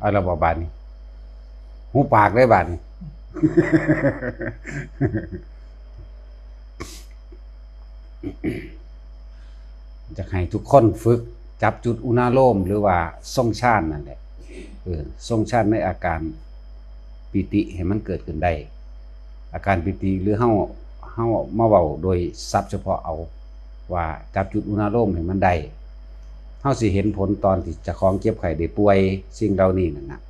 เอาระบบบานนี่หูปากได้บานนี่จะให้ทุกคนฝึก จับจุดอุณาโลมหรือว่าทรงชาตินั่นแหละเออทรงชาติในอาการปิติให้มันเกิดขึ้นได้ อาการปิติหรือเฮาเฮามาเว้าโดยศัพท์เฉพาะเอา ว่าจับจุดอุณาโลมให้มันได้ เฮาสิเห็นผลตอนที่จะของเจ็บไข้ได้ป่วยสิ่งเหล่านี้นั่นนะ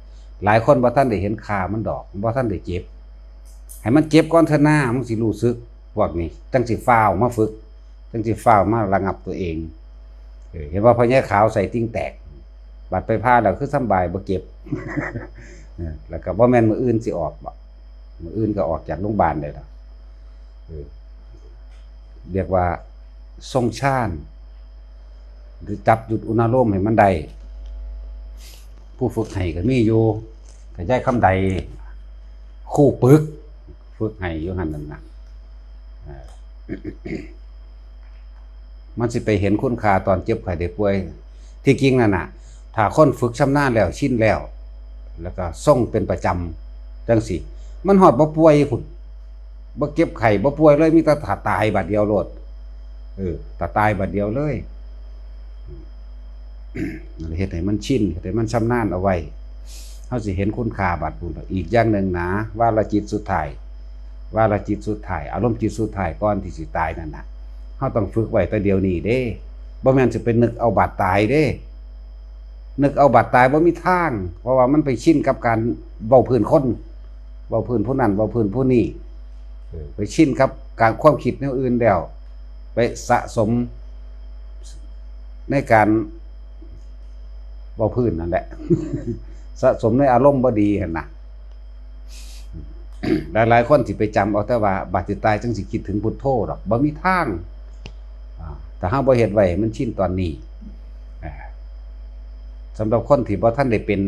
หลายคนบ่ทันได้เห็นค่ามันดอกบ่ทันได้เจ็บ ให้มันเจ็บก่อนเถอะหน้ามันสิรู้สึกพวกนี้จังสิฟ้าวมาฝึกจังสิฟ้าวมาระงับตัวเองเห็นว่าพญาขาวใส่ติ้งแตกบัดไปพาแล้วคือสำบายบ่เจ็บแล้วก็บ่แม่นมืออื่นสิออกบ่มืออื่นก็ออกจากโรงพยาบาลได้ล้วเออเรียกว่าทรงชาญ หรือจับจุดอุณาโลมให้มันได้ผู้ฝึกให้ก็มีอยู่ก็ใช้คำใด คู่ปึก ฝึกให้อยู่หันนั่นนะมันสิไปเห็นคุณค่าตอนเจ็บไข้ได้ป่วย ที่จริงนั่นน่ะ ถ้าคนฝึกชำนาญแล้วชินแล้ว แล้วก็ส่งเป็นประจำจังสิมันหอดบ่ป่วยพุ่นบ่เก็บไข้บ่ป่วยเลยมีแต่ถ้าตายบัดเดียวโลดเออถ้าตายบัดเดียวเลย เฮ็ดให้มันชินเฮ็ดให้มันชำนาญเอาไว้เฮาสิเห็นคุณค่าบัดบุญอีกอย่างหนึ่งนะว่าละจิตสุดท้ายว่าละจิตสุดท้ายอารมณ์จิตสุดท้ายก่อนที่สิตายนั่นนะเฮาต้องฝึกไว้แต่เดียวนี้เด้บ่แม่นสิเป็นนึกเอาบาดตายเด้ นึกเอาบาดตายบ่มีทาง เพราะว่ามันไปชินกับการเว้าพื้นคนเว้าพื้นผู้นั้นเว้าพื้นผู้นี้ไปชินกับการความคิดแนวอื่นแล้วไปสะสมในการ เว้าพื้นนั่นแหละ สะสมในอารมณ์บ่ดีหั่นนะหลายๆคนสิไปจำเอาแต่ว่าบาดสิตายจังสิคิดถึงพุทโธดอกบ่มีทางแต่เฮาบ่เฮ็ดไว้ให้มันชินตอนนี้อ่าสำหรับคนที่บ่ทันได้เป็น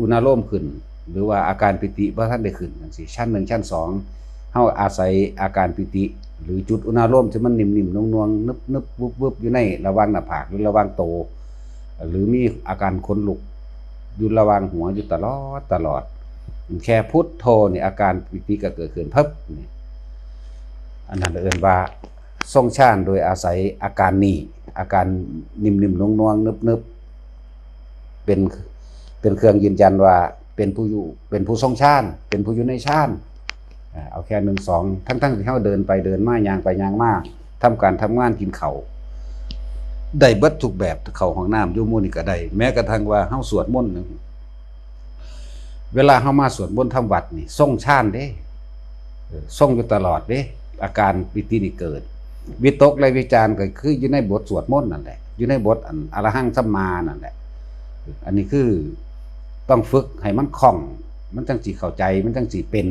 อุณาโลมขึ้น หรือว่าอาการปิติบ่ทันได้ขึ้นจังซี่ชั้น1ชั้น2เฮาอาศัยอาการปิติ หรือจุดอุณาโลมที่มันนิ่มๆนวลๆนึบๆวุบๆอยู่ในระหว่างหน้าผากหรือระหว่างโต หรือมีอาการขนลุกอยู่ระว่างหัวอยู่ตลอดตลอด แค่พุทโธนี่อาการปิติก็เกิดขึ้นเพิบนี่อันนั้นเอิ้นว่าทรงชาญโดยอาศัยอาการนี้อาการนิ่มๆนวลๆนึบๆเป็นเป็นเครื่องยืนยันว่าเป็นผู้อยู่เป็นผู้ทรงชาญเป็นผู้อยู่ในชาญอ่าเอาแค่หนึ่งสองทั้งๆที่เขาเดินไปเดินมายางไปยางมาทำการทำงานกินเขาว ได้เบิดทุกแบบเขาห้องน้ำอยู่มู่นี่ก็ได้แม้กระทั่งว่าเฮาสวดมนต์นึงเวลาเฮามาสวดมนต์ทำวัดนี่ทรงชาญเด้เออทรงอยู่ตลอดเด้อาการปิตินี่เกิด วิตกและวิจารณ์ก็คืออยู่ในบทสวดมนต์นั่นแหละอยู่ในบทอันอรหังสัมมานั่นแหละอันนี้คือต้องฝึกให้มันคล่อง มันจังสิเข้าใจ มันจังสิเป็น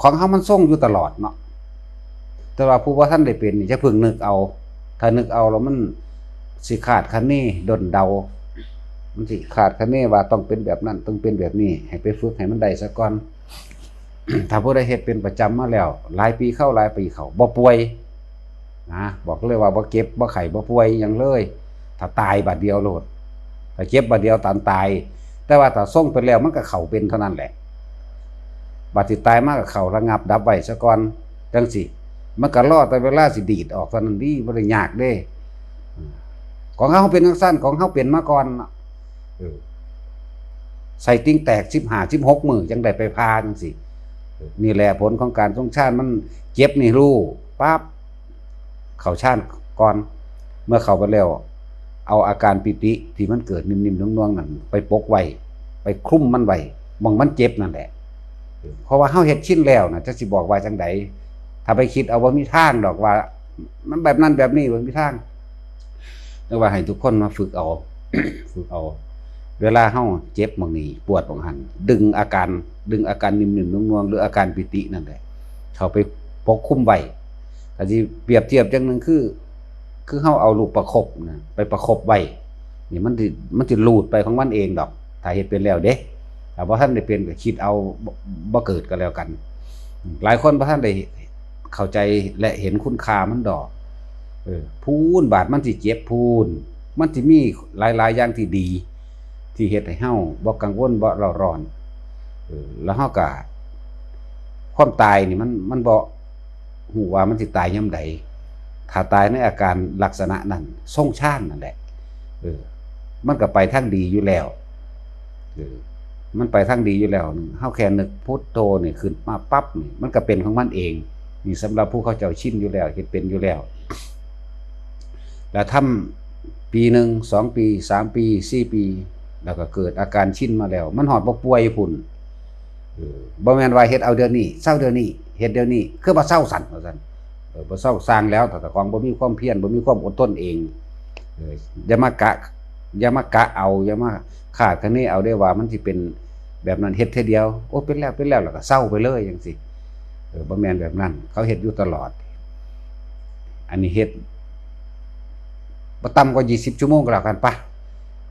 ของเฮามันทรงอยู่ตลอดเนาะแต่ว่าผู้ว่าท่านได้เป็นนี่จะพิ่งนึกเอา ถ้านึกเอาแล้วมันสิขาดคันนี้ดนเดา มันสิขาดคะแนนว่าต้องเป็นแบบนั้น ต้องเป็นแบบนี้ ให้ไปฝึกให้มันได้ซะก่อน ถ้าผู้ใดเฮ็ดเป็นประจำมาแล้ว หลายปีเข้าหลายปีเขาบ่ป่วยนะบอกเลยว่าบ่เก็บบ่ไข้บ่ป่วยยังเลย ถ้าตายบัดเดียวโลดถ้าเจ็บบัดเดียวตานตาย แต่ว่าถ้าส่งไปแล้วมันก็เข้าเป็นเท่านั้นแหละบัดสิตายมากก็เข้าระงับดับไว้ซะก่อนจังสิ มันก็รอแต่เวลาสิดีดออกเท่านั้นดีบ่ได้ยยากเด้ ของเฮาเป็นจังซั่นของเฮาเป็นมาก่อนใส่ติ้งแตกสิบหาสิบหกมือจังได้ไปพาจังสินี่แหละผลของการทรงชาติมันเจ็บนี่รู้ปั๊บเข้าชาติก่อน เมื่อเข้าไปแล้ว เอาอาการปิติที่มันเกิดนิ่มๆน่วงๆนั่นไปปกไว้ไปคลุ้มมันไว้มองมันเจ็บนั่นแหละเพราะว่าเฮาเฮ็ดชิ้นแล้วนะจะสิบอกว่าจังได ถ้าไปคิดเอาว่ามีทางดอกว่า มันแบบนั้นแบบนี้บ่มีทางแต่ว่าให้ทุกคนมาฝึกเอาฝึกเอา เวลาเฮาเจ็บหมองนี้ปวดหมองหันดึงอาการ ดึงอาการนิ่มๆนวลๆหรืออาการปิตินั่นแหละเขาไปปกคุ้มไว้แต่ที่เปรียบเทียบจังหนึ่งคือ คือเฮาเอาลูกประคบนะไปประคบไว้นี่มันมันสิลูดไปของมันเองดอก ถ้าเฮ็ดเป็นแล้วเด้ถ้าบ่ทันได้เป็นก็คิดเอาบ่เกิดก็แล้วกัน หลายคนบ่ทันได้ เข้าใจและเห็นคุณค่ามันดอก เออ พูนบาดมันสิเจ็บพูน มันสิมีหลายๆอย่างที่ดี ที่เฮ็ดให้เฮาบ่กังวลบ่เราร้อนเออแล้วเฮาก็ความตายนี่มันมันบ่ฮู้ว่ามันสิตายยามใดถ้าตายในอาการลักษณะนั้นทรงชาญนั่นแหละเออ มันก็ไปทางดีอยู่แล้วเออมันไปทางดีอยู่แล้วเฮาแค่นึกพุทโธนี่ขึ้นมาปั๊บนี่มันก็เป็นของมันเอง นี่สำหรับผู้เข้าเจ้าชินอยู่แล้วเฮ็ดเป็นอยู่แล้ว แล้วทำปีหนึ่งสองปีสามปีสี่ปี แล้วก็เกิดอาการชินมาแล้ว มันหอดบ่ป่วยพุ่นบ่แมนว่าเฮ็ดเอาเดือนนี้เศร้าเดือนนี้เฮ็ดเดือนนี้คือบ่เศร้าสั่นว่าซั่นบ่เศร้าสร้างแล้วแต่ของบ่มีความเพียรบ่มีความอดทนเองอย่ามากะอย่ามากะเอาอย่ามาขาดคะเนเอาได้ว่ามันสิเป็นแบบนั้นเฮ็ดเท่เดียวโอ้เป็นแล้วเป็นแล้วแล้วก็เศร้าไปเลยจังซี่ ออบ่แมนแบบนั้น เขาเฮ็ดอยู่ตลอด อันนี้เฮ็ดบ่ต่ำกว่า20ชั่วโมงก็แล้วกันปะ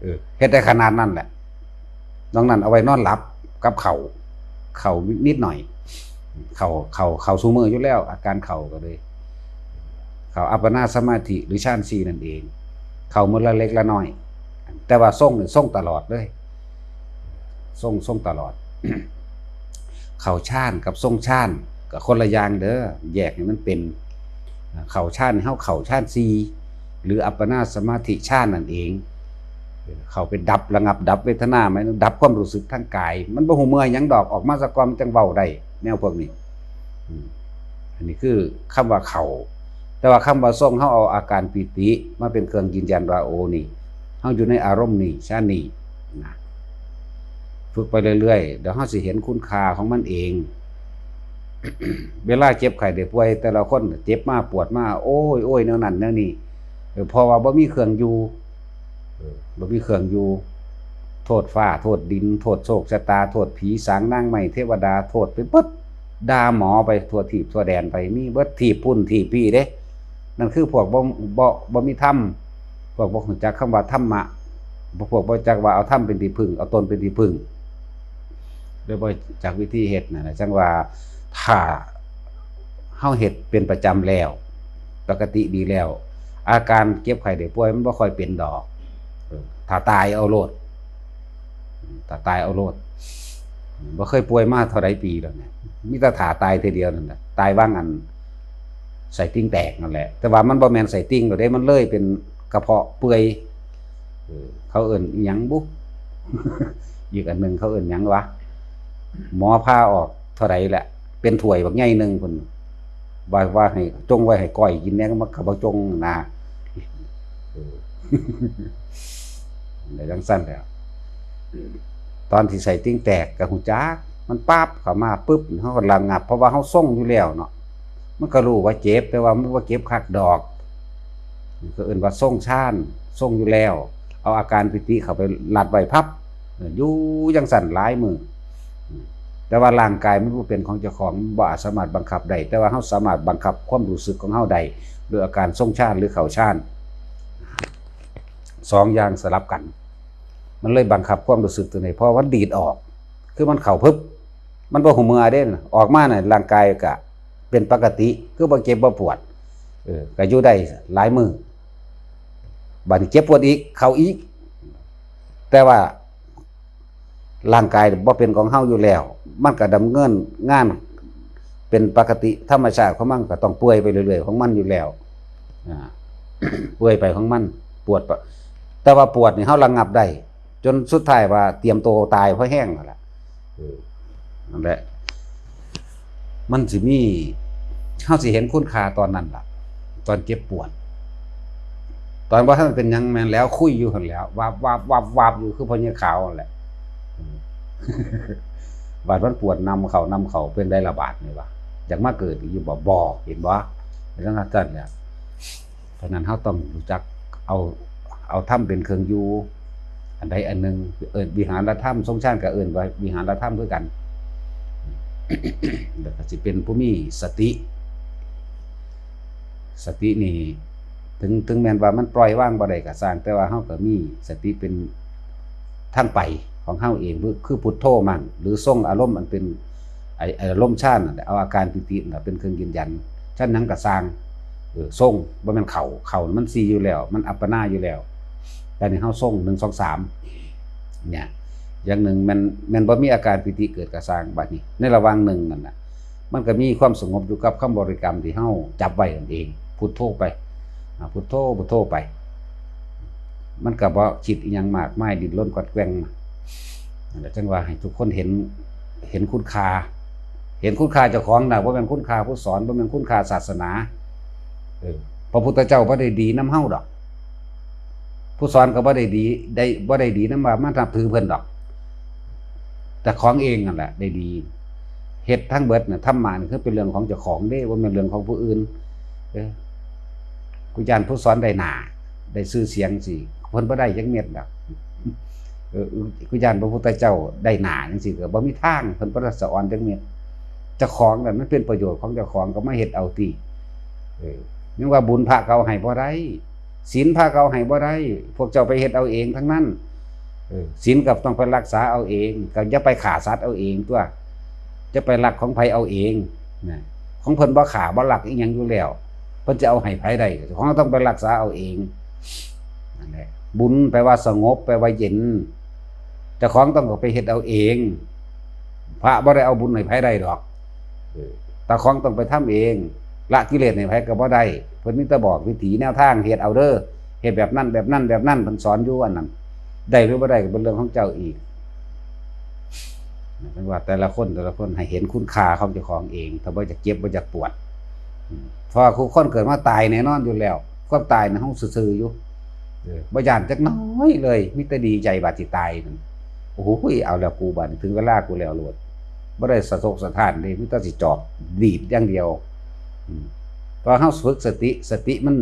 เออเฮ็ดได้ขนาดนั้นแหละนอกนั้นเอาไว้นอนหลับกับเขา่าเข่านิดหน่อย เข่าเข่าเข่าสูมืออยู่แล้ว อาการเข่าก็เลย เข่าอัปปนาสมาธิหรือฌานซีนั่นเอง เข่ามือละเล็กละน้อย แต่ว่าส่งนี่ส่งตลอดเลยส่งส่งตลอด เข่าชานกับทรงชาน กับคนละอย่างเด้อแยกให้มันเป็นเข่าชานเฮาเข่าชานซีหรืออัปปนาสมาธิชาตินั่นเอง เขาไปดับระงับดับเวทนาไหมดับความรู้สึกทางกาย มันบ่หูเมื่อยยังดอกออกมาสะกอมจังเว้าได้แนวพวกนี้อันนี้คือคำว่าเขาแต่ว่าคำว่าทรงเฮาเอาอาการปีติมาเป็นเครื่องยืนยันว่าโอนี่เฮาอยู่ในอารมณ์นี่ชาตินี้นะฝึกไปเรื่อยๆเดี๋ยวเฮาสิเห็นคุณค่าของมันเอง เวลาเจ็บไข้ได้ป่วย แต่ละคนเจ็บมาปวดมาโอ้ยโอ้ยแนวนั้นแนวนี้เออเพราะว่าบ่มีเครื่องอยู่บ่มีเครื่องอยู่ โทษฟ้า โทษดิน โทษโชคชะตา โทษผีสางนางไม้เทวดา โทษไปเบิดด่าหมอไปทั่วทีบทั่วแดนไปมีเบิดทีบพุ่นทีบพี่เด้ นั่นคือพวกบ่บ่บ่มีธรรมพวกบ่รู้จักคำว่าธรรมะพวกบ่จักว่าเอาธรรมเป็นที่พึ่งเอาตนเป็นที่พึ่งโดยบ่จักวิธีเฮ็ดนั่นน่ะจังว่า ถ้าเฮาเฮ็ดเป็นประจำแล้ว ปกติดีแล้ว อาการเก็บไข้ได้ป่วยมันบ่ค่อยเป็นดอกถ้าตายเอาโลดถ้าตายเอาโลดบ่เคยป่วยมากเท่าไรปีแล้วเนี่ยมีแต่ถ้าตายทีเดียวนั่นแหละตายว่างอันใส่ติ่งแตกนั่นแหละ แต่ว่ามันบ่แมนใส่ติ่งดอกเด้มันเลยเป็นกระเพาะเปื่อยเขาเอิ้นยังบุอีกอันหนึ่งเขาเอิ้นยังวะหมอพาออกเท่าไรแหละ เป็นถ้วยบักใหญ่หนึ่งพุ่นว่าว่าให้จงไว้ให้ก้อยกินแน่ก็มาขับจงนะเออในจังสั้นแล้วตอนที่ใส่ติ้งแตกกับหูจักมันปั๊บเข้ามาปุ๊บเขาก็ระงับ เพราะว่าเขาส่งอยู่แล้วเนาะมันก็รู้ว่าเจ็บแต่ว่ามันว่าเจ็บคักดอกก็เอื่นว่าส่งชาญส่งอยู่แล้ว เอาอาการปิติเข้าไปหลัดไว้พับอยู่จังสั่นหลายมือ แต่ว่าร่างกายมันบ่เป็นของเจ้าของบ่อาจสามารถบังคับได้แต่ว่าเฮาสามารถบังคับความรู้สึกของเฮาได้ด้วยอาการทรงชาติหรือเข่าชาติสองอย่างสลับกัน มันเลยบังคับความรู้สึกตัวนี้เพราะว่าดีดออก คือมันเข่าพึบมันบ่หูมือเด้นออกมาน่ะร่างกายก็เป็นปกติ คือบ่เจ็บบ่ปวดเออก็อยู่ได้หลายมือบัดนี้เจ็บปวดอีกเข้าอีก แต่ว่า ร่างกายบ่เป็นของเฮาอยู่แล้ว มันก็ดำเนินงานเป็นปกติธรรมชาติของมันก็ต้องป่วยไปเรื่อยๆของมันอยู่แล้วอ่าป่วยไปของมัน ปวดปะแต่ว่าปวดนี่เฮาระงับได้จนสุดท้ายว่าเตรียมตัวตายเพราะแห้งนั่นแหละออนั่นแหละ มันสิมีเฮาสิเห็นคุณค่าตอนนั้นล่ะ ตอนเจ็บปวด ตอนว่าท่านเป็นยังแมนแล้วคุยอยู่หันแล้ววาบวาบวาบวาบอยู่คือพญาขาวนั่นแหละ บาดมันปวดนำเขานำเขาเป็นได้ระบาดนี่วะอยากมาเกิดอยู่บ่บ่เห็นบ่ในเรื่องนั้นเนี่ยเพราะนั้นเฮาต้องรู้จักเอาเอาถ้ำเป็นเครื่องอยู่อันใดอันหนึ่งเอิ้นวิหารถ้ำทรงชาติก็เอิ้นว่าวิหารถ้ำคือกันแล้วก็สิเป็นผู้มีสติ สตินี่ถึงถึงแม้นว่ามันปล่อยว่างบ่ได้ก็สร้างแต่ว่าเฮาก็มีสติเป็นทางไป ของเฮาเองคือพุทโธมั่งหรือทรงอารมณ์มันเป็นไออารมณ์ชาติเอาอาการปิติเป็นเครื่องยืนยันฉะนั้นก็สร้างเออทรงบ่แม่นเข่าเข่ามันซีอยู่แล้ว มันอัปปนาอยู่แล้ว แต่นี่เฮาส่งหนึ่งสองสามเนี่ยอย่างหนึ่งมันมันบ่มีอาการปิติเกิดกระสร้างบัดนี้ ในระหว่างหนึ่งนั่นน่ะมันก็มีความสงบอยู่กับคำบริกรรมที่เฮาจับไว้นั่นเองพุทโธไปพุทโธพุทโธไป มันก็บ่คิดอีหยังมากมายดิ้นรนกัดแกว่งนั่นแหละ จังว่าให้ทุกคนเห็นเห็นคุณค่า เห็นคุณค่าเจ้าของนะว่าเป็นคุณค่าผู้สอนว่าเป็นคุณค่าศาสนาพระพุทธเจ้าบ่ได้ดีน้ำเฮาดอก ผู้สอนก็บ่ได้ดี ได้บ่ได้ดีน้ำว่ามานับถือเพิ่นดอก แต่ของเองนั่นแหละ ได้ดีเฮ็ดทั้งเบิดน่ะธรรมะนี่คือเป็นเรื่องของเจ้าของเด้บ่แม่นเรื่องของผู้อื่นเออกูยานผู้สอนได้หนาได้ชื่อเสียงสิเพิ่นบ่ได้จักเม็ดดอก กูยานพระพุทธเจ้าได้หนาจังซี่ก็บ่มีทางเพิ่นบ่ได้สอนจักเม็ดจ้าของนั่นมันเป็นประโยชน์ของเจ้าของก็ไมาเฮ็ดเอาติเออยังว่าบุญพระเก่าให้บ่ได้ศีลพระเก่าให้บ่ได้พวกเจ้าไปเฮ็ดเอาเองทั้งนั้นศีลกับต้องไปรักษาเอาเองก็อย่าไปฆ่าสัตว์เอาเองตัว จะไปลักของไผเอาเองนะของเพิ่นบ่ขาบ่ลักอีหยังอยู่แล้วเพิ่นจะเอาให้ไผได้ของต้องไปรักษาเอาเองนั่นแหละบุญแปลว่าสงบแปลว่าเย็น เจ้าของต้องไปเฮ็ดเอาเอง พระบ่ได้เอาบุญให้ไผได้ดอกเออตาของต้องไปทำเอง ละกิเลสให้ไผก็บ่ได้เพิ่นมีแต่บอกวิถีแนวทางเฮ็ดเอาเด้อเฮ็ดแบบนั้นแบบนั้นแบบนั้นเพิ่นสอนอยู่อันนั้นได้หรือบ่ได้ก็เป็นเรื่องของเจ้าอีกเป็นว่าแต่ละคนแต่ละคนให้เห็นคุณค่าของเจ้าของเอง ถ้าบ่จะเจ็บบ่จะปวดเพราะว่คุคนเกิดมาตายแน่นอนอยู่แล้วความตายในห้องซื่อๆอยู่บ่ย่านจักน้อยเลยมีแต่ดีใจบาดสิตายนั่น โอ้โหเอาแล้วกูบันถึงเวลากูแล้วโลดบ่ได้สะทกสะท้านเด้มีแต่สิจอบดีดอย่างเดียวอืมเพราะเฮาฝึกสติสติมัน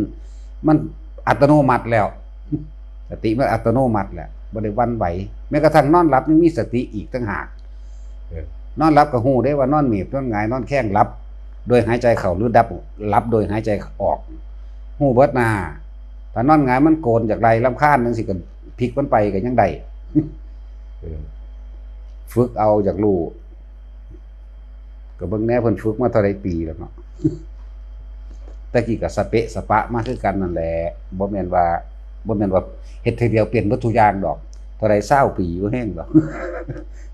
มันอัตโนมัติแล้ว สติมันอัตโนมัติแหละบ่ได้วันไหวแม้กระทั่งนอนหลับยังมีสติอีกต่างหากนอนรับก็หูได้ว่านอนหมีบนอนงายนอนแข้งรับ โดยหายใจเข้าหรือดับรับโดยหายใจออกหูเบิดหนาถ้านอนงายมันโกนจากไรลำคาญนั่นสิกันพลิกมันไปก็ยังได้ ฝึกเอาจากลูกก็เบิ่งแน่เพิ่นฝึกมาเท่าไรปีแล้วเนาะแต่กี้ก็สเปะสปะมาคือกันนั่นแหละบ่แม่นว่าบ่แม่นว่าเฮ็ดทีเดียวเปลี่ยนวัตถุอย่างดอกเท่าไร20ปีบ่แห้งดอก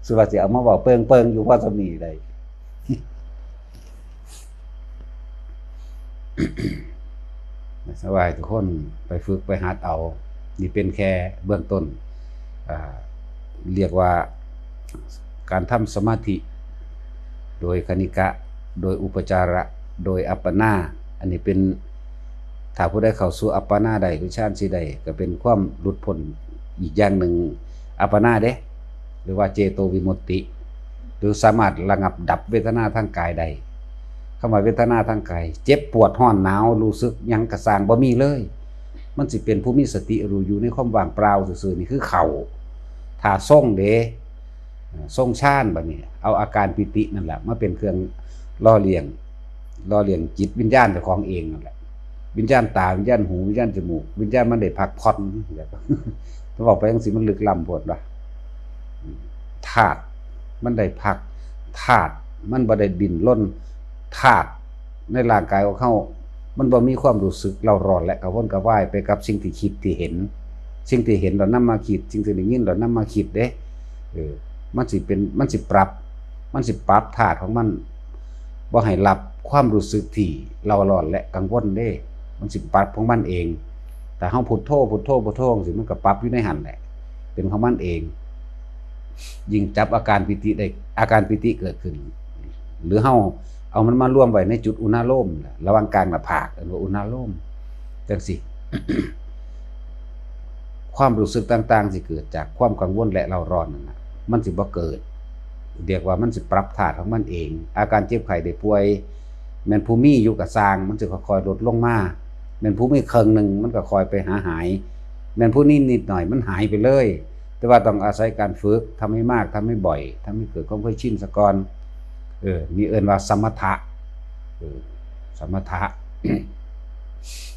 สุว่าสิตเอามาเว้าเปิงๆอยู่พอสมีได้สบายทุกคนไปฝึกไปหัดเอา นี่เป็นแค่เบื้องต้นอ่า เรียกว่าการทำสมาธิ โดยคณิกะ โดยอุปจาระ โดยอัปปนา อันนี้เป็นถ้าผู้ได้เข้าสู่อัปปนาใดหรือฌานสิใดก็เป็นความหลุดพ้นอีกอย่างหนึ่งอัปปนาเด้หรือว่าเจโตวิมุตติ หรือสามารถระงับดับเวทนาทางกายใดคำว่าเวทนาทางกายเจ็บปวดห้อนหนาวรู้สึกยังกระสางบ่มีเลย มันสิเป็นผู้มีสติรู้อยู่ในความว่างเปล่าซื่อๆนี่คือเข่า ถ้าส่งเด้ส่งชาญบัดนี้ เอาอาการปิตินั่นแหละมาเป็นเครื่องล่อเลี้ยงล่อเลี้ยงจิตวิญญาณเจ้าของเองนั่นแหละวิญญาณตาวิญญาณหูวิญญาณจมูกวิญญาณมันได้พักผ่อนแบบถ้าบอกไปจังซี่มันลึกล้ำโพดว่าธาตุมันได้พักธาตุมันบ่ได้ดินล้นธาตุในร่างกายของเขามันบ่มีความรู้สึกเราร้อนและกระวนกระวายไปกับสิ่งที่คิดที่เห็น สิ่งที่เห็นเรานำมาคิดสิ่งที่ได้ยินเรานำมาคิดเด้เออมันสิเป็นมันสิปรับ มันสิปรับธาตุของมันบ่ให้รับความรู้สึกที่เราร้อนและกังวลเด้ มันสิปรับของมันเอง แต่เฮาพุทโธพุทโธพุทโธสิมันก็ปรับอยู่ในหันแหละเป็นของมันเอง ยิ่งจับอาการปิติได้อาการปิติเกิดขึ้น หรือเฮาเอามันมาร่วมไว้ในจุดอุณาโลมระหว่างกลางหน้าผากเรียกว่าอุณาโลมจังสิ ความรู้สึกต่างๆสิเกิดจากความกังวลและเราร้อนนั่นนะมันสิบ่เกิด เรียกว่ามันสิปรับธาตุของมันเอง อาการเจ็บไข้ได้ป่วยแม่นผู้มีอยู่กับสร้าง มันสิค่อยๆลดลงมาแม่นผู้มีเครึ่งหนึ่งมันก็คอยไปหาหายแม่นผู้นี้นิดหน่อยมันหายไปเลย แต่ว่าต้องอาศัยการฝึกทำให้มากทำให้บ่อยทำให้เกิดความเคยชินสะก่อนเออนี่เอิ้นว่าสมถะเออสมถะ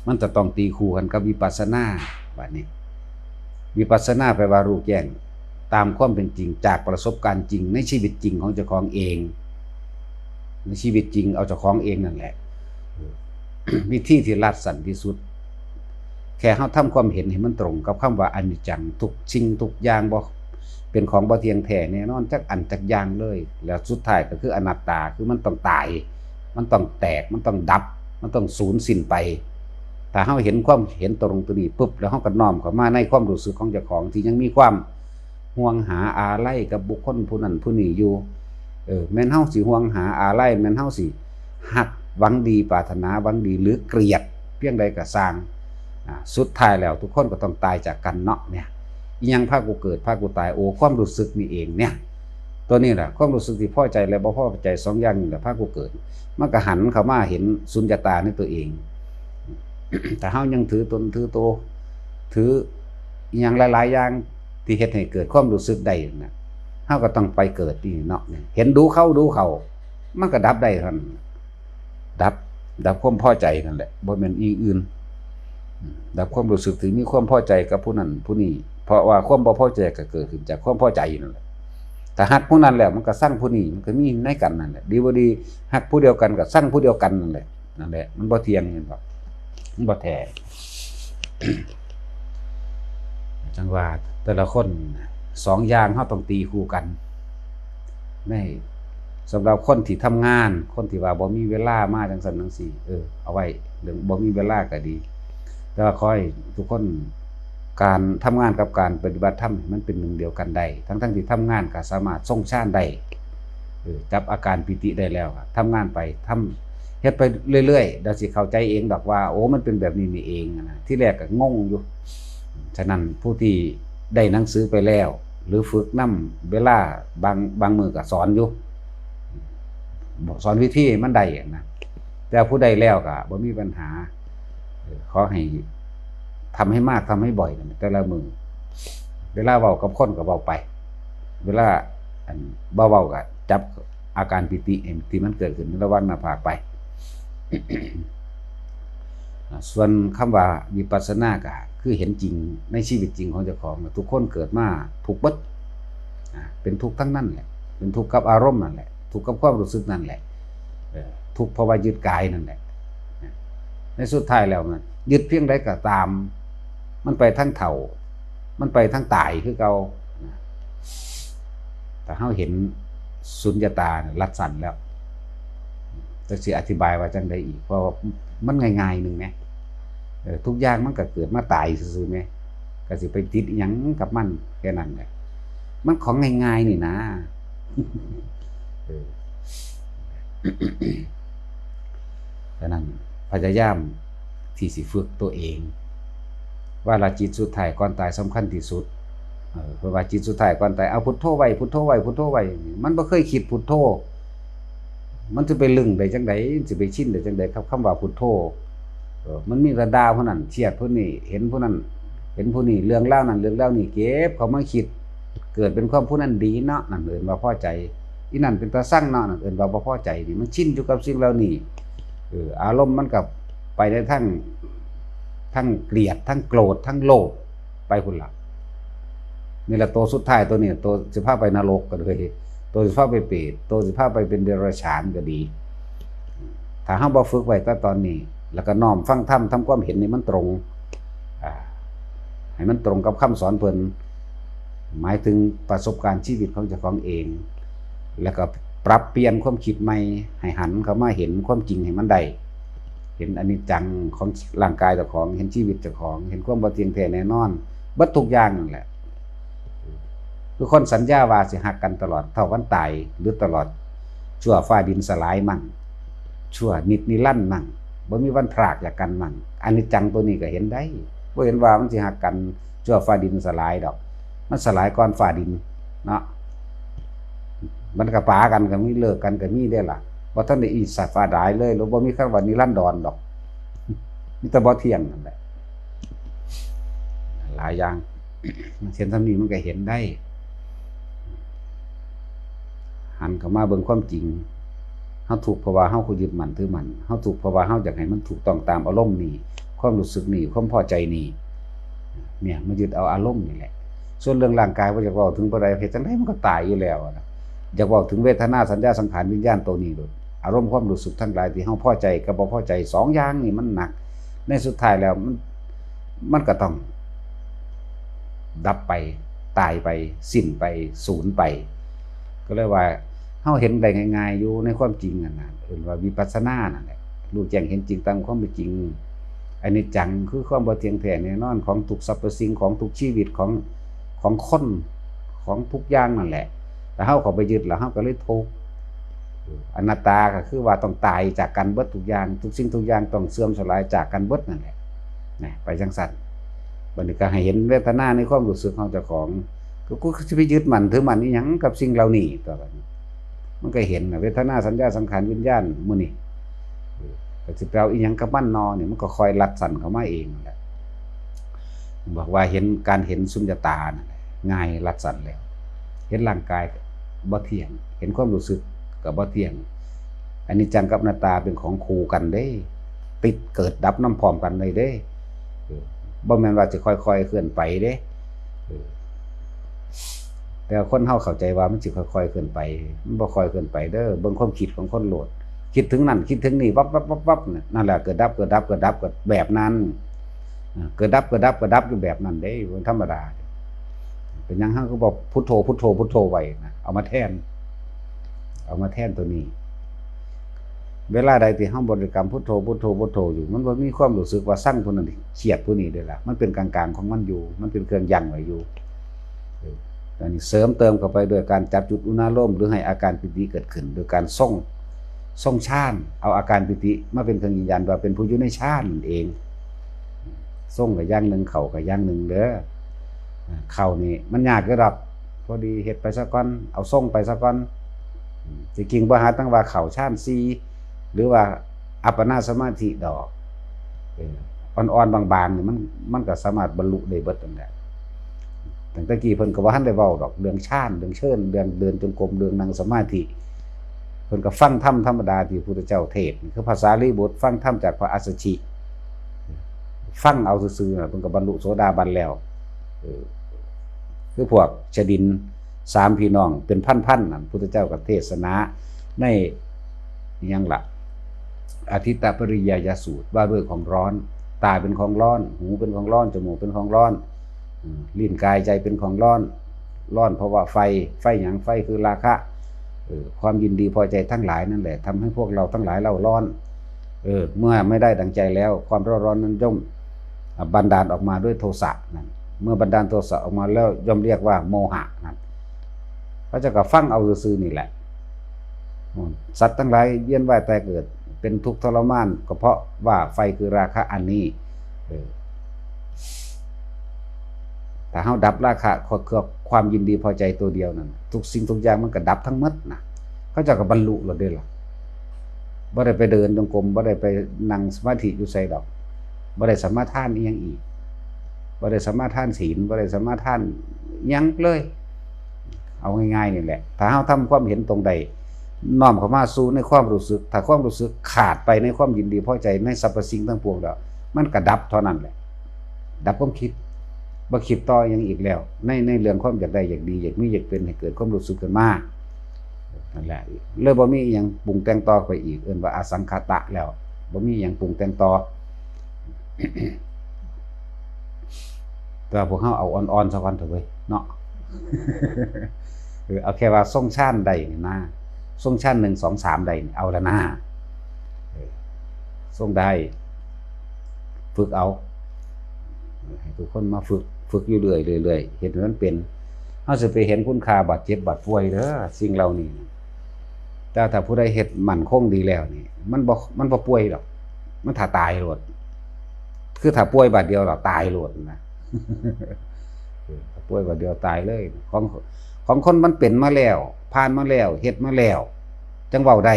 มันจะต้องตีคู่กันกับวิปัสสนาแบัดนี้ วิปัสสนาแปลว่ารู้แจ้งตามความเป็นจริงจากประสบการณ์จริง ในชีวิตจริงของเจ้าของเอง ในชีวิตจริงเอาเจ้าของเองนั่นแหละวิธีที่รัดสันที่สุด แค่เฮาทำความเห็นให้มันตรงกับคำว่าอนิจจังทุกสิ่งทุกอย่างบ่เป็นของบ่เทียงแท้แน่นอนจักอันจักอย่างเลย แล้วสุดท้ายก็คืออนัตตาคือมันต้องตาย มันต้องแตกมันต้องดับ มันต้องสูญสิ้นไป ถ้าเฮาเห็นความเห็นตรงตัวนี้ปุ๊บแล้วเฮาก็น้อมเข้ามาในความรู้สึกของเจ้าของที่ยังมีความห่วงหาอาไลัยกับบุคคลผู้นั้นผู้นี้อยู่เออแม่นเฮาสิห่วงหาอาไลัยแม่นเฮาสิฮักหวังดีปรารถนาหวังดีหรือเกลียดเพียงใดก็สร้างสุดท้ายแล้วทุกคนก็ต้องตายจากกันเนาะเนี่ยยังพากูเกิดพากูตายโอ้ความรู้สึกนี่เองเนี่ย ตัวนี้แหละความรู้สึกที่พ่อใจและบ่พ่อใจสองอย่างนี่แหละพากูเกิดมันก็หันเข้ามาเห็นสุญญตาในตัวเอง แต่เฮายังถือตนถือโต ถืออย่างหลาย ๆ อย่างที่เฮ็ดให้เกิดความรู้สึกได้น่ะเฮาก็ต้องไปเกิดนี่เนาะเห็นดูเข้าดูเขามันก็ดับได้เท่านั้นดับ ดับความพอใจนั่นแหละบ่แม่นอีอื่น ดับความรู้สึกถึงมีความพอใจกับผู้นั้นผู้นี้เพราะว่าความบ่พอใจก็เกิดขึ้นจากความพอใจนั่นแหละถ้าฮักผู้นั้นแล้วมันก็สร้างผู้นี้มันก็มีในกันนั่นแหละดีบ่ดีฮักผู้เดียวกันก็สร้างผู้เดียวกันนั่นแหละนั่นแหละมันบ่เที่ยงเห็นบ่ บ่แท้จังว่าแต่ละคนสองอย่างเฮาต้องตีคู่กันในสำหรับคนที่ทำงาน คนที่ว่าบ่มีเวลามาจังซั่นจังซี่เออเอาไว้เรื่องบ่มีเวลาก็ดี แต่ว่าขอให้ทุกคนการทำงานกับการปฏิบัติธรรมมันเป็นหนึ่งเดียวกันได้ทั้งทั้งที่ทำงานก็สามารถทรงชาติได้เออจับอาการปิติได้แล้วทำงานไปทำ เฮ็ดไปเรื่อยๆเดี๋ยวสิเข้าใจเองดอกว่า โอ้มันเป็นแบบนี้นี่เองนะที่แรกก็งงอยู่ ฉะนั้นผู้ที่ได้หนังสือไปแล้ว หรือฝึกนํเวลาบางบางมือก็สอนอยู่สอนวิธีมันได้อะนะแต่ผู้ใดแล้วก็บ่มีปัญหาขอให้ทำให้มากทำให้บ่อยแต่ละมือเวลาเว้ากับคนก็เว้าไป เวลาอันบ่เว้าก็จับอาการปิติที่มันเกิดขึ้นระหว่างหน้าผากไป ส่วนคำว่าวิปัสสนาก็คือเห็นจริงในชีวิตจริงของเจ้าของ ทุกคนเกิดมาถูกบิดเป็นทุกข์ทั้งนั้นแหละ เป็นทุกข์กับอารมณ์นั่นแหละ ทุกข์กับความรู้สึกนั่นแหละทุกข์เพราะว่ายึดกายนั่นแหละ ในสุดท้ายแล้วมันยึดเพียงใดก็ตาม มันไปทั้งเถ่า มันไปทั้งตายคือเกาแต่เฮาเห็นสุญญตาเนี่ยรัดสั่นแล้ว จะสิอธิบายว่าจังไดอีกเพราะว่ามันง่ายๆหนึ่งไงเออทุกอย่างมันก็เกิดมาตายซื่อๆแหมก็สิไปติดยังกับมันแค่นั้นแหละมันของง่ายๆนี่นะเออฉะนั้นพยายามที่สิฝึกตัวเอง ว่าละจิตสุดท้ายก่อนตายสำคัญที่สุดเออเพราะว่าจิตสุดท้ายก่อนตายเอาพุทโธไว้พุทโธไว้พุทโธไว้มันบ่เคยคิดพุทโธ มันจะไปลึงได้จังไดสิไปชินได้จังไดครับคำว่าพุทโธมันมีกระดาผู้นั้นเชียดผู้นี้เห็นผู้นั้น เห็นผู้นี้เรื่องเล่านั้นเรื่องเล่านี่เก็บเขามาคิด เกิดเป็นความผู้นั้นดีเนาะนั่นเอินว่าพอใจอีนั่นเป็นตาสร้างเนาะนั่นเอินว่าบ่พอใจนี่มันชินอยู่กับสิ่งเหล่านี้เอออารมณ์มันกับไปในทั้งทั้งเกลียดทั้งโกรธทั้งโลภไปพุ่นละนี่แหละตัวสุดท้ายตัวนี้ตัวสิพาไปนรกก็เลย ตัวสิพาพไปเปรตตัวสิพาพไปเป็นเดรัจฉานก็ดี ถ้าเฮาบ่ฝึกไว้แต่ตอนนี้ แล้วก็น้อมฟังธรรมทำความเห็นนี่มันตรงให้มันตรงกับคำสอนเพิ่นหมายถึงประสบการณ์ชีวิตของเจ้าของเอง แล้วก็ปรับเปลี่ยนความคิดใหม่ให้หันเข้ามาเห็นความจริงให้มันได้เห็นอนิจจังของร่างกายเจ้าของ เห็นชีวิตเจ้าของ เห็นความบ่เที่ยงแท้แน่นอนบิดทุกอย่างนั่นแหละ คือคนสัญญาว่าสิหักกันตลอดเท่าวันตายหรือตลอด ชั่วฟ้าดินสลายมั่งชั่วนิดนิรันดร์มั่งบ่มีวันพรากจากกันมั่งอันนี้จังตัวนี้ก็เห็นได้บ่เห็นว่ามันสิหักกันชั่วฟ้าดินสลายดอก มันสลายก่อนฟ้าดินเนาะมันก็ปากันก็มีเลิกกันก็มีได้ล่ะบ่ทันได้อีสัตว์ฟ้าดายเลยแล้วบ่มีคำว่านิรันดรดอกมีแต่บ่เที่ยงนั่นแหละหลายอย่างเช่นทำนี้มันก็เห็นได้ หันเข้ามาเบิ่งความจริงเฮาถูกเพราะว่าเฮาคุยึดมั่นถือมั่นเฮาถูกเพราะว่าเฮาอยากให้มันถูกต้องตามอารมณ์นี่ความรู้สึกนี่ความพอใจนี่เนี่ยมันยึดเอาอารมณ์นี่แหละ ส่วนเรื่องร่างกายว่าจะเว้าถึงบ่ได้เฮ็ดจังไดมันก็ตายอยู่แล้วนะอยากเว้าถึงเวทนาสัญญาสังขารวิญญาณตัวนี้โดดอารมณ์ความรู้สึกทั้งหลายที่เฮาพอใจกับบ่พอใจสองอย่างนี่มันหนัก ในสุดท้ายแล้วมันมันก็ต้อง ดับไป ตายไป สิ้นไป สูญไป ก็เลยว่า เฮาเห็นได้ง่ายๆอยู่ในความจริงนั่นนะเอิ้นว่าวิปัสสนานั่นแหละรู้แจ้งเห็นจริงตามความเป็นจริงอันนี้จังคือความบ่เทียงแท้แน่นอนของทุกสรรพสิ่งของทุกชีวิตของของคนของทุกอย่างนั่นแหละแต่เฮาเข้าไปยึดแล้วเฮาก็เลยทุกอนัตตาก็คือว่าต้องตายจากกันเบิดทุกอย่าง ทุกสิ่งทุกอย่างต้องเสื่อมสลายจากกันเบิดนั่นแหละนะไปจังซั่นบัดนี้ก็ให้เห็นเวทนาในความรู้สึกของเจ้าของก็กูสิไปยึดมันถือมันอีหยังกับสิ่งเหล่านี้ตัวบัดนี้ มันก็เห็นเวทนาสัญญาสังขารวิญญาณมือนี้เออก็สิไปเอาอีหยังกับมันนอเนี่ยมันก็คอยลัดสั่นเข้ามาเองแหละบอกว่าเห็นการเห็นสุญญตานั่นแหละง่ายลัดสั่นแล้ว เห็นร่างกายบ่เที่ยง เห็นความรู้สึกกับบ่เที่ยง อันนี้จังกับนาตาเป็นของคู่กันเด้ ติดเกิดดับน้ำพร้อมกันเลยเด้บ่แม่นว่าจะค่อยๆเคลื่อนไปเด้ แต่คนเฮาเข้าใจว่ามันสิค่อยๆเคลื่อนไปมันบ่ค่อยเคลื่อนไปเด้อเบิ่งความคิดของคนโหลด คิดถึงนั่นคิดถึงนี่วับวับวับวับนั่นแหละเกิดดับเกิดดับเกิดดับเกิดแบบนั้นเกิดดับเกิดดับเกิดดับอยู่แบบนั้นเด้มันธรรมดาเป็นยังเฮาก็บอกพุทโธพุทโธพุทโธไว้นะเอามาแทน เอามาแทนตัวนี้ เวลาใดที่เฮาบริกรรมพุทโธพุทโธพุทโธอยู่ มันมีความรู้สึกว่าสั่งผู้นั้นเฉียดผู้นี้เด้อล่ะ มันเป็นกลางๆของมันอยู่ มันเป็นเครื่องยั่งไว้อยู่ อันนี้เสริมเติมเข้าไปโดยการจับจุดอุณาโลมหรือให้อาการปิติเกิดขึ้น โดยการส่งส่งฌานเอาอาการปิติมาเป็นเครื่องยืนยันว่าเป็นผู้อยู่ในฌานนั่นเองส่งกับย่างหนึ่งเข่ากับย่างหนึ่งเด้อเข่านี่มันยากก็ดอกพอดีเฮ็ดไปซะก่อนเอาส่งไปซะก่อนอืมสิกิ่งบหาตั้งว่าเข่าฌานซีหรือว่าอัปปนาสมาธิดอกอออ่อนๆบางๆนี่มันมันก็สามารถบรรลุได้เบิดนั่นแหละ ตั้งแต่กี้เพิ่นก็บ่ทันได้เว้าดอกเรื่องชาญเรื่องเชิญเรื่องเดินจงกรมเรื่องนั่งสมาธิเพิ่นก็ฟังธรรมธรรมดาที่พระพุทธเจ้าเทศคือภาษาลีบุตรฟังธรรมจากพระอัสสชิฟังเอาซื่อๆนะเพิ่นก็บรรลุโสดาบันแล้วคือพวกชดินสามพี่น้องเป็นพันๆนั่นพุทธเจ้าก็เทศนาในยังละอาทิตตปริยายสูตรว่าด้วยของร้อน ตาเป็นของร้อน หูเป็นของร้อน จมูกเป็นของร้อน ลิ้นกายใจเป็นของร้อน ร้อนเพราะว่าไฟ ไฟอย่างไฟคือราคะความยินดีพอใจทั้งหลายนั่นแหละทำให้พวกเราทั้งหลายเราร้อน เออ เมื่อไม่ได้ดังใจแล้ว ความร้อนร้อนนั้นย่อมบันดาลออกมาด้วยโทสะนั่นเมื่อบันดาลโทสะออกมาแล้วย่อมเรียกว่าโมหะนั่นพระเจ้าก็ฟังเอาซื่อนี่แหละ สัตว์ทั้งหลายเวียนว่ายแต่เกิด เป็นทุกข์ทรมาน ก็เพราะว่าไฟคือราคะอันนี้เออ ถ้าเฮาดับราคะก็คือความยินดีพอใจตัวเดียวนั่นทุกสิ่งทุกอย่างมันก็ดับทั้งหมดนะเขาจะก็บรรลุแล้วเด้อล่ะบ่ได้ไปเดินจงกรมบ่ได้ไปนั่งสมาธิอยู่ไสดอกบ่ได้สมาทานอีหยังอีกบ่ได้สมาทานศีลบ่ได้สมาทานหยังเลย เอาง่ายๆนี่แหละ ถ้าเฮาทำความเห็นตรงใดน้อมเข้ามาสู่ในความรู้สึก ถ้าความรู้สึกขาดไปในความยินดีพอใจในสรรพสิ่งทั้งปวงแล้วมันก็ดับเท่านั้นแหละ ดับความคิด บ่คิดต่อยังอีกแล้ว ในในเรื่องความอยากได้อยากดีอยากมีอยากเป็นให้เกิดความรู้สึกขึ้นมากนั่นแหละเลยบ่มีอิหยังปรุงแต่งต่อไปอีก เอิ้นว่าอาสังขตะแล้วบ่มีอิหยังปรุงแต่งต่อแต่พวกเฮาเอาอ่อนๆซะก่อนเถอะเว้ยเนาะเออเอาแค่ว่าทรงชาติใดนี่นะทรงชาติ1 2 3ใดเอาละนะเออทรงได้ ฝึกเอา ให้ทุกคนมาฝึก ฝึกอยู่เรื่อยๆเรื่อยเห็นมันเป็นเฮาสิไปเห็นคุณค่าบาดเจ็บบาดป่วยเด้อสิ่งเหล่านี้แต่ถ้าผู้ใดเฮ็ดมันคงดีแล้วนี่ มันบ่มันบ่ป่วยหรอก มันถ้าตายโลด คือถ้าป่วยบาดเดียวเราตายโลดนะป่วยบาดเดียวตายเลย ของของคนมันเป็นมาแล้ว ผ่านมาแล้วเฮ็ดมาแล้ว จังเว้าได้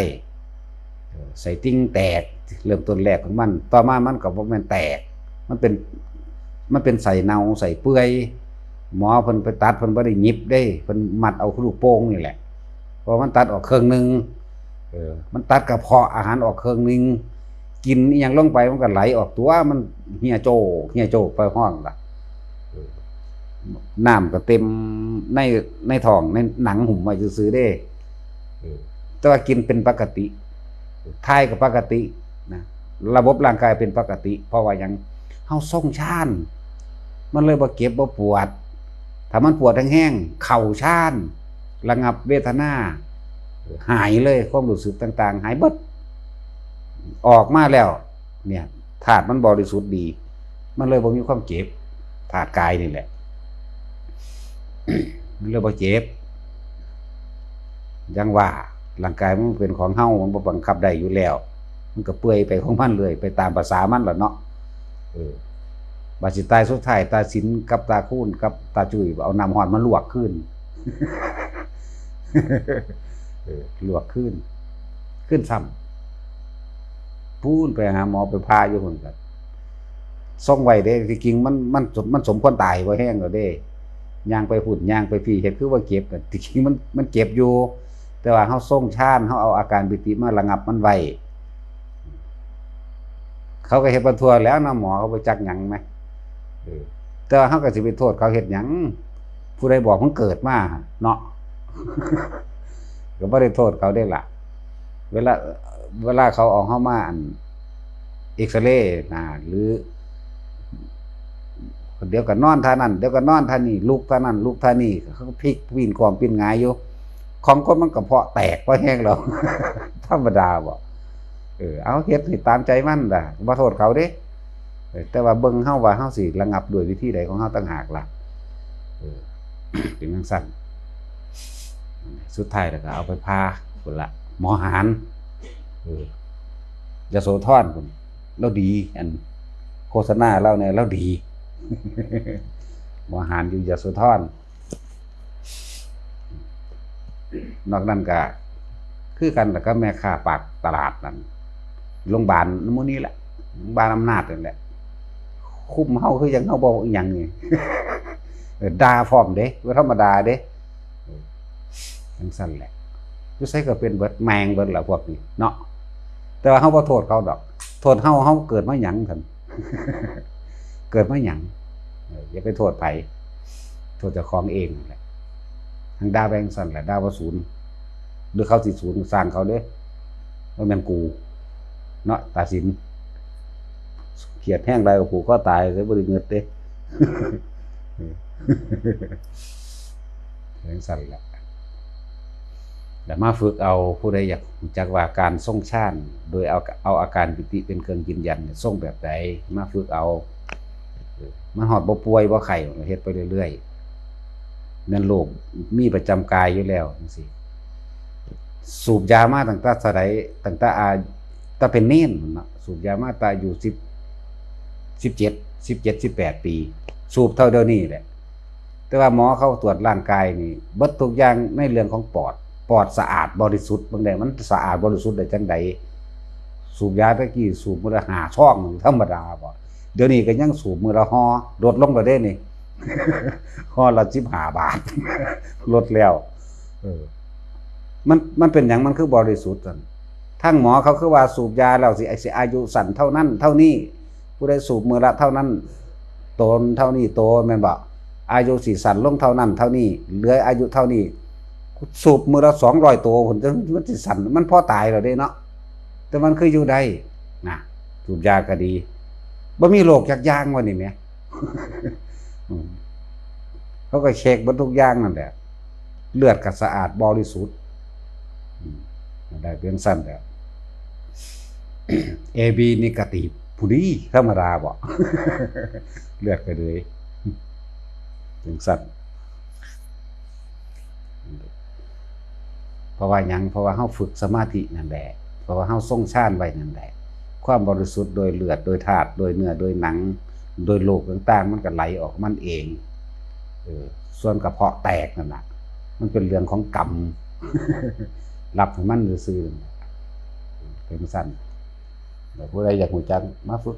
ใส่ติ่งแตก เริ่มต้นแรกของมัน ต่อมามันก็บ่แม่นแตก มันเป็น มันเป็นใส่เนาใส่เปื่อยหมอเพิ่นไปตัดเพิ่นบ่ได้หยิบได้เพิ่นมัดเอาลูกโป่งนี่แหละเพราะมันตัดออกเครื่องหนึงเออมันตัดกระเพาะอาหารออกเครื่องหนึงกินอีหยังลงไปมันก็ไหลออกตัวมันเหี่ยโจเหี่ยโจไปห้องล่ะเออน้ำก็เต็มในในท้องในหนังหุ่มไว้ซื่อๆเด้เออแต่ว่ากินเป็นปกติทายก็ปกตินะระบบร่างกายเป็นปกติ เพราะว่าหยังเฮาส่งชาญ มันเลยบ่เก็บบ่ปวด ถ้ามันปวดแห้งๆเข่าชานระงับเวทนา หายเลยความรู้สึกต่าง ๆ หายเบิดออกมาแล้ว เนี่ยธาตุมันบริสุทธิ์ดี มันเลยบ่มีความเจ็บธาตุกายนี่แหละ มันเลยบ่เจ็บยังว่าร่างกายมันเป็นของเฮามันบ่บังคับได้อยู่แล้ว มันก็เปื่อยไปของมันเลย ไปตามภาษามันละเนาะ บาสิตายสุดท้ายตาสินกับตาคูนกับตาจุยเอาน้ำหอนมาลวกขึ้นลวกขึ้น ขึ้นซ้ำพูนไปหาหมอไปพาอยู่คนกันส่องไว้เด้ที่จริงมันมันมมันสมควรตายว่าแห้งแล้วเด้ย่างไปหุ่นย่างไปพี่เห็นคือว่าเจ็บกันที่จริงมันมันเจ็บอยู่ แต่ว่าเฮาส่งชาญเฮาเอาอาการปิติมาระงับมันไว้เขาก็เฮ็ดบ่ทั่วแล้วนะหมอเขาบ่จักหยังไหม แต่ว่าเฮาก็สิไปโทษเขาเฮ็ดหยังผู้ใดบอกมันเกิดมาเนาะก็บ่ได้โทษเขาได้ละเวลาเวลาเขาเอาเฮามาอันเอ็กซเรย์นะหรือ เดี๋ยวก็นอนท่านั้นเดี๋ยวก็นอนท่านี้ลุกท่านั้นลุกท่านี้เขาก็พลิกปีนกวามปีนหงายอยู่ของคนมันกระเพาะแตกว่าแห้งแล้วธรรมดาบ่เออเอาเฮ็ดให้ตามใจมันด่ะบ่โทษเขาเด้ แต่ว่าเบิ่งเฮาว่าเฮาสิระงับด้วยวิธีใดของเฮาต่างหากล่ะเออเป็นจังซั่นสุดท้ายแล้วก็เอาไปพาพุ่นละหมอหารเออยโสธรพุ่นเราดี อันโฆษณาเราเนี่ยเราดี หมอหารอยู่ยาโสธรนอกนั้นก็คือกันแต่ก็แม่ค้าปากตลาดนั่นโรงพยาบาลนมนี้แหละโรงพยาบาลอำนาจนั่นแหละ คุ้มเฮาคือยังเฮาบอกอหย่างนี่เออด่าพร้อมเด้ว่าธรรมดาเด้จังซั่นแหละอยู่ไสก็เป็นเบิดแมงเบิดล่ะพวกนี้เนาะแต่ว่าเฮาบ่โทษเขาดอก โทษเฮาเฮาเกิดมาหยังซั่นเกิดมาหยังเออย่าไปโทษไผโทษเจ้าของเองแหละทางดาวแบงสันแหละดาวว่าศูนย์หรือเขาสิศูนย์สร้างเขาเด้ว่าแม่นกู เนาะตาสิน เขียดแห้งไรกับผูก็ตายเลยบริเงิดเด้แบงสันแหละแต่มาฝึกเอาผู้ใดอยากจักว่าการทรงชาติโดยเอาเอาอาการปิติเป็นเครื่องยืนยันเนี่ยทรงแบบใดมาฝึกเอามันหอดบ่ป่วยบ่ไข้เฮ็ดไปเรื่อยๆนั่นโลกมีประจำกายอยู่แล้วจังซี่สูบยามาตั้งแต่สมัยตั้งแต่อาตาเป็นเน้นสูบยามาตาอยู่สิบ สิบเจ็ดสิบเจ็ดสิบแปดปี สูบเท่าเดียวนี้แหละ แต่ว่าหมอเขาตรวจร่างกายนี่เบิดทุกอย่างในเรื่องของปอด ปอดสะอาดบริสุทธิ์บางแดมันสะอาดบริสุทธิ์ได้จังใดสูบยาตะกี้สูบมือละหาช่องธรรมดาบ่เดี๋ยวนี้ก็ยังสูบมือละห่อลดลงแล้วเด้นี่ห่อละ15บหาบาทลดแล้ว เออ มันมันเป็นอย่างมันคือบริสุทธิ์กันทั้งหมอเขาคือว่าสูบยาแล้วสิไอสิอายุสั้นเท่านั้น เท่านี้ ผู้ใดสูบมือละเท่านั้นโตนเท่านี้โตแม่นบ่อายุสิสั้นลงเท่านั้น เท่านี้เหลืออายุเท่านี้สูบมือละสองร้อยตัวผมจะมันสิสันมันพอตายแล้วเด้เนาะแต่มันคืออยู่ได้นะสูบยาก็ดีบ่มีโรคยักยางวะนี่แหมเขาก็เช็คเบนทุกย่างนั่นแหละเลือดก็สะอาดบริสุทธิ์ได้เป็นสั้นแล้ว AB นิกติ ผู้ดีธรรมดาบ่เลือดไปเลยถึงสั้นเพราะว่ายังเพราะว่าเฮาฝึกสมาธินั่นแหละเพราะว่าเฮาทรงชาญไว้นั่นแหละความบริสุทธิ์โดยเลือดโดยธาตุโดยเนื้อโดยหนัง โดยโลกต่าง ๆ มันก็ไหลออกมันเองเออส่วนกระเพาะแตกนั่นน่ะมันเป็นเรื่องของกรรมรับมันซื่อๆนั่นแหละเป็นสั้น แต่ผู้ใดอยากหูจักมาฝึ